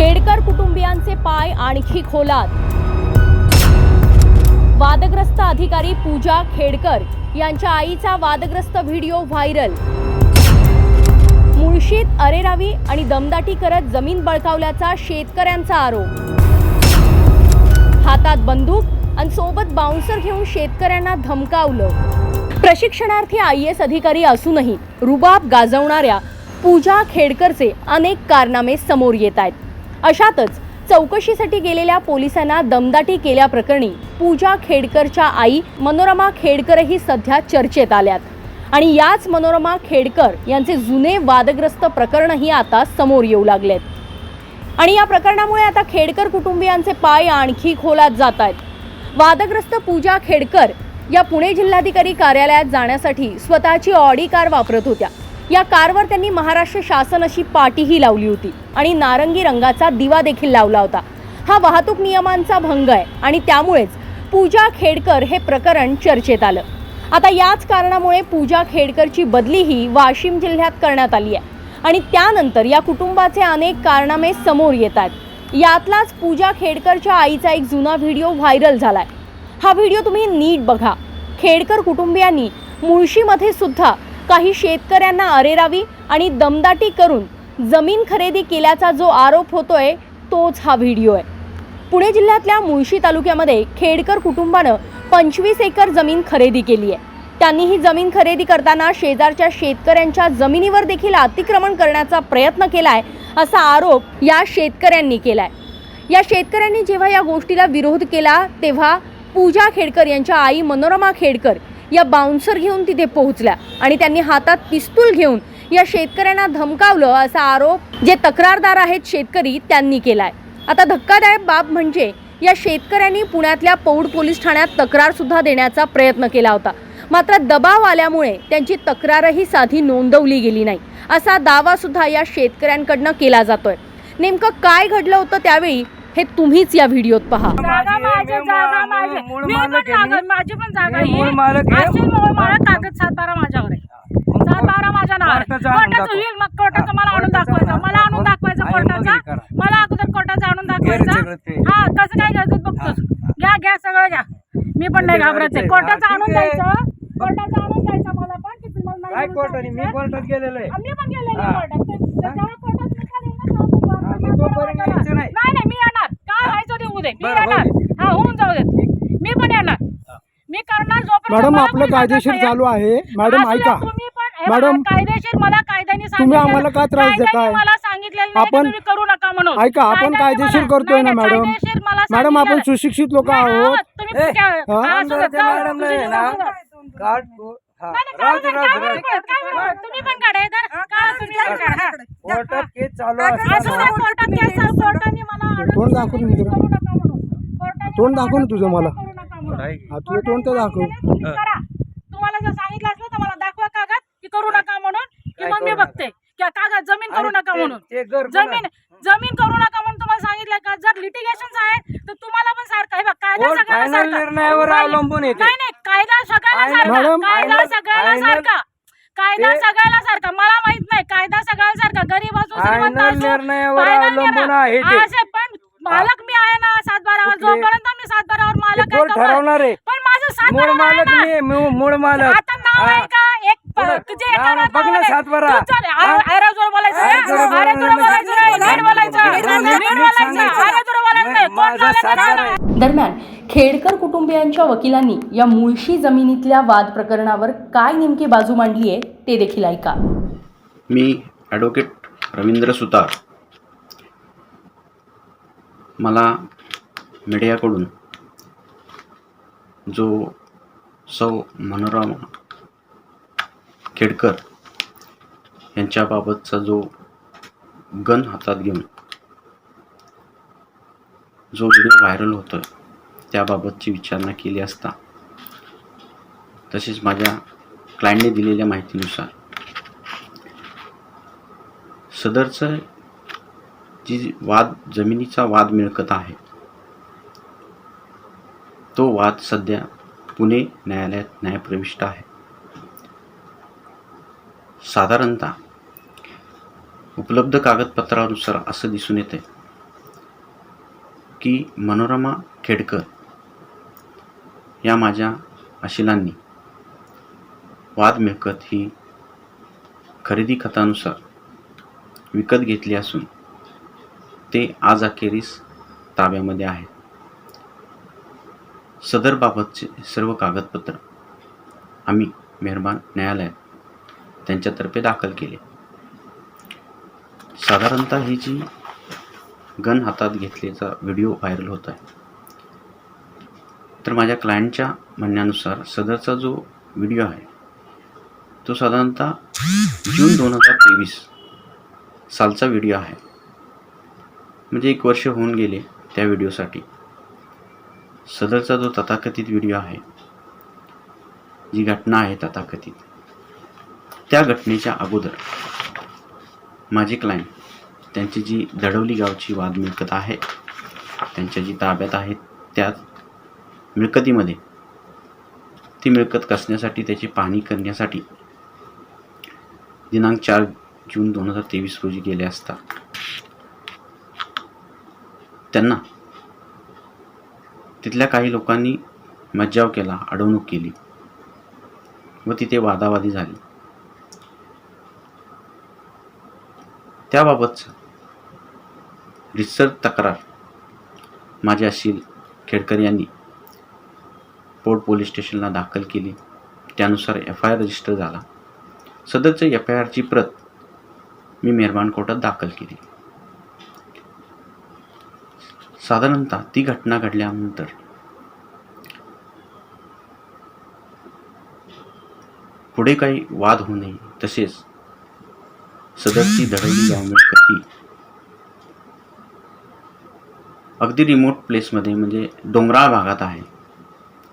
खेडकर कुटुंबियांचे पाय आणखी खोलात. वादग्रस्त अधिकारी पूजा खेडकर यांच्या आईचा वादग्रस्त व्हिडिओ व्हायरल. मुळशीत अरेरावी आणि दमदाटी करत जमीन बळकावल्याचा शेतकऱ्यांचा आरोप. हातात बंदूक आणि सोबत बाउन्सर घेऊन शेतकऱ्यांना धमकावलं. प्रशिक्षणार्थी आय एस अधिकारी असूनही रुबाब गाजवणाऱ्या पूजा खेडकरचे अनेक कारनामे समोर येत आहेत. अशातच चौकशीसाठी गेलेल्या पोलिसांना दमदाटी केल्याप्रकरणी पूजा खेडकरच्या आई मनोरमा खेडकरही सध्या चर्चेत आल्यात. आणि याच मनोरमा खेडकर यांचे जुने वादग्रस्त प्रकरणही आता समोर येऊ लागलेत. आणि या प्रकरणामुळे आता खेडकर कुटुंबियांचे पाय आणखी खोलात जात आहेत वादग्रस्त पूजा खेडकर या पुणे जिल्हाधिकारी कार्यालयात जाण्यासाठी स्वतःची ऑडी कार वापरत होत्या. या कारवर त्यांनी महाराष्ट्र शासन अशी पाटीही लावली होती आणि नारंगी रंगाचा दिवा देखील लावला होता. हा वाहतूक नियमांचा भंग आहे आणि त्यामुळेच पूजा खेडकर हे प्रकरण चर्चेत आलं. आता याच कारणामुळे पूजा खेडकरची बदलीही वाशिम जिल्ह्यात करण्यात आली आहे. आणि त्यानंतर या कुटुंबाचे अनेक कारनामे समोर येत आहेत. यातलाच पूजा खेडकरच्या आईचा एक जुना व्हिडिओ व्हायरल झालाय. हा व्हिडिओ तुम्ही नीट बघा. खेडकर कुटुंबियांनी मुळशीमध्ये सुद्धा काही शेतकऱ्यांना अरेरावी आणि दमदाटी करून जमीन खरेदी केल्याचा जो आरोप होतोय तोच हा व्हिडिओ आहे. पुणे जिल्ह्यातल्या मुळशी तालुक्यामध्ये खेडकर कुटुंबानं पंचवीस एकर जमीन खरेदी केली आहे. त्यांनी ही जमीन खरेदी करताना शेजारच्या शेतकऱ्यांच्या जमिनीवर देखील अतिक्रमण करण्याचा प्रयत्न केलाय असा आरोप या शेतकऱ्यांनी केलाय. या शेतकऱ्यांनी जेव्हा या गोष्टीला विरोध केला तेव्हा पूजा खेडकर यांच्या आई मनोरमा खेडकर या बाउन्सर घेऊन तिथे पोहोचल्या आणि त्यांनी हातात पिस्तूल घेऊन या शेतकऱ्यांना धमकावलं असा आरोप जे तक्रारदार आहेत शेतकरी त्यांनी केलाय. आता धक्कादायक बाब म्हणजे या शेतकऱ्यांनी पुण्यातल्या पौड पोलीस ठाण्यात तक्रार सुद्धा देण्याचा प्रयत्न केला होता. मात्र दबाव आल्यामुळे त्यांची तक्रारही साधी नोंदवली गेली नाही. असा दावा सुद्धा या शेतकऱ्यांकडनं केला जातोय. नेमकं काय घडलं होतं त्यावेळी हे तुम्हीच या व्हिडिओत पहा जागा माझी मी जागा मूळ- माझी मूळ मी पण माझी पण जागा मी मूळ मालक आहे. अशी मूळ मालक कागद सात बारा माझ्यावर आहे सात बारा माझ्या नावावर कोर्टाचं. होईल मग कोर्टाचं मला आणून दाखवायचं मला आणून. दाखवायचं कोर्टाचा. मला अगोदर कोर्टाचं आणून दाखवायचं. हा कसं काय घ्यायचं घ्या घ्या सगळं घ्या मी पण नाही ते घाबरायचं. कोर्टाचं आणून. द्यायचं कोर्टाचं आणून द्यायचं मला पण काय मी. कोर्टात गेलेलो आहे पण गेलेलो. कोर्टात कोर्टात तोपर्यंत नाही. नाही नाही मी येणार काय व्हायचं ते होऊ दे मी बरं, येणार हा होऊन जाऊ दे. मी पण येणार. मी करणार जोपर्यंत मॅडम मला आपलं कोणी कायदेशीर सांगत चालू. आहे. मॅडम ऐका. तुम्ही पण हे मॅडम, कायदेशीर मला कायद्याने तुम्ही सांगितलेलं- आम्हाला का त्रास देताय? कायद्याने मला सांगितलेलं नाही की आपण- तुम्ही करू नका म्हणून. ऐका आपण कायद्याने कायदेशीर मला- करतोय ना नाही, नाही, मॅडम. कायदेशीर मला मॅडम आपण सुशिक्षित लोक नाही, आहोत आहोत. तुम्ही ए, काय- हा? हा, असू तुझी ना जाऊ हा, नाही, नाही, राहू राहू दे, पण काढा हे धर. काढा तुम्ही पण काढा. हा. चालू असताना तोंड दाखवून म्हणून. कोर्टाने तोंड मला दाखव ना तुझं मला. हा, तुझं तोंड तर दाखव. तुम्हाला जर सांगितलं असलं तर मला दाखवा कागद की करू नका म्हणून की काय मग मी करू बघते. की कागद जमीन करू नका म्हणून. ते घर जमीन जमीन करू नका म्हणून तुम्हाला सांगितलं का? जर लिटिगेशन आहे तर तुम्हाला पण सारखं आहे बघ कायदा कोर्ट सगळ्याला फायनल सारखा. निर्णयावर नाही, अवलंबून येते. नाही नाही कायदा सगळ्याला सारखा. मॅडम, कायदा सगळ्याला सारखा. कायदा ते- सगळ्याला सारखा. मला माहीत नाही कायदा सगळ्याला सारखा गरीब असो श्रीमंत फायनल असो, निर्णयावर फायनल अवलंबून निर्णय. आहे ते. असे पण मालक मी आहे ना सात बारावर कुठले? जोपर्यंत मी सात बारावर मालक आहे तोपर्यंत- ठरवणार आहे पण माझं सात मूळ बारावर आहे मालक ना. मी मूळ- मूळ मालक आता नाव. आहे का एक प- बघ, तुझे नाव एका नाही. बघ ना, नावावर आहे. सातबारा. तू चल, हा? अरे अरे जोर बोलायचं अरे रे. जोर अरे बोलायचं जोर बोलायचं रे. नाही. नीट बोलायचं नाही, नीट नीट- नीट बोलायचं सांगायचं. अरे जोर बोलायचं नाही. कोण माझा झालं तर सातबारा झालं. दरम्यान खेडकर कुटुंबियांच्या वकिलांनी या मुळशी जमिनीतल्या वाद प्रकरणावर काय नेमकी बाजू मांडली आहे ते देखील ऐका मी ॲडवोकेट रवींद्र सुतार. मला मीडियाकडून जो सौ मनोरमा खेडकर यांच्याबाबतचा जो गन हातात घेऊन जो व्हिडिओ व्हायरल होतो त्याबाबतची विचारणा केली असता तसेच माझ्या क्लायंटने दिलेल्या माहितीनुसार सदरचं जी वाद जमिनीचा वाद मिळकत आहे तो वाद सध्या पुणे न्यायालयात न्यायप्रविष्ट आहे. साधारणतः उपलब्ध कागदपत्रानुसार असं दिसून येते की मनोरमा खेडकर या माझ्या अशिलांनी वाद मिळकत ही खरेदी खतानुसार विकत घेतली असून ते आज अखेरीस ताब्यामध्ये आहेत सदरबाबतचे सर्व कागदपत्र आम्ही मेहरबान न्यायालयात त्यांच्यातर्फे दाखल केले. साधारणतः ही जी गन हातात घेतल्याचा व्हिडिओ व्हायरल होत आहे तर माझ्या क्लायंटच्या म्हणण्यानुसार सदरचा जो व्हिडिओ आहे तो साधारणतः जून दोन हजार तेवीस सालचा व्हिडिओ आहे. म्हणजे एक वर्ष होऊन गेले त्या व्हिडिओसाठी सदरचा जो तथाकथित व्हिडिओ आहे जी घटना आहे तथाकथित त्या घटनेच्या अगोदर माझे क्लायंट त्यांची जी दडवली गावची वाद मिळकत आहे त्यांच्या जी ताब्यात आहेत त्या मिळकतीमध्ये ती मिळकत कसण्यासाठी त्याची पाहणी करण्यासाठी दिनांक चार जून दोन हजार तेवीस रोजी गेले असता. त्यांना तिथल्या काही लोकांनी मज्जाव केला अडवणूक केली व तिथे वादावादी झाली. त्याबाबतचं रिसर्च तक्रार माझे अशील खेडकर यांनी पोर्ट पोलीस स्टेशनला दाखल केली. त्यानुसार एफ आय आर रजिस्टर झाला. सदरच्या एफ आय आरची प्रत मी मेहरबान कोर्टात दाखल केली. साधारणतः ती घटना घडल्यानंतर पुढे काही वाद होऊ नये. तसेच सदरची दडवली गाव ही अगदी रिमोट प्लेसमध्ये म्हणजे डोंगराळ भागात आहे.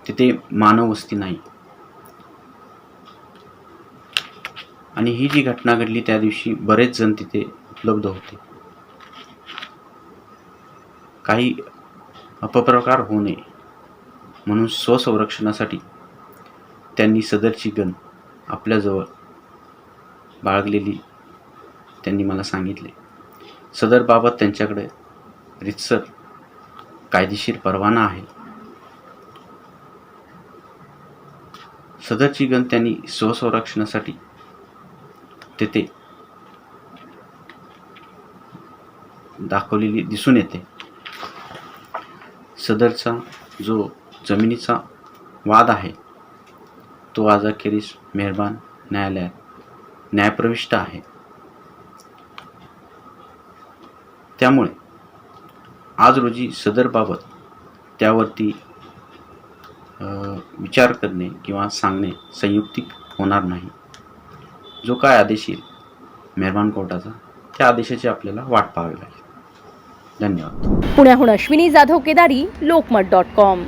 तिथे मानव वस्ती नाही. आणि ही जी घटना घडली त्या दिवशी बरेच जण तिथे उपलब्ध होते. काही अपप्रकार होऊ नये म्हणून स्वसंरक्षणासाठी त्यांनी सदरची गन आपल्याजवळ बाळगलेली त्यांनी मला सांगितले. सदरबाबत त्यांच्याकडे रितसर कायदेशीर परवाना आहे. सदरची गन त्यांनी स्वसंरक्षणासाठी तेथे. दाखवलेली दिसून येते. सदरचा जो जमिनीचा वाद आहे तो आज अखेरीस मेहरबान न्यायालयात न्यायप्रविष्ट आहे. त्यामुळे आज रोजी सदरबाबत त्यावरती विचार करणे किंवा सांगणे संयुक्तिक होणार नाही. जो काय आदेश येईल मेहरबान कोर्टाचा त्या आदेशाची आपल्याला वाट पाहावी लागेल. धन्यवाद. पुण्याहून अश्विनी जाधव केदारी लोकमत डॉट कॉम.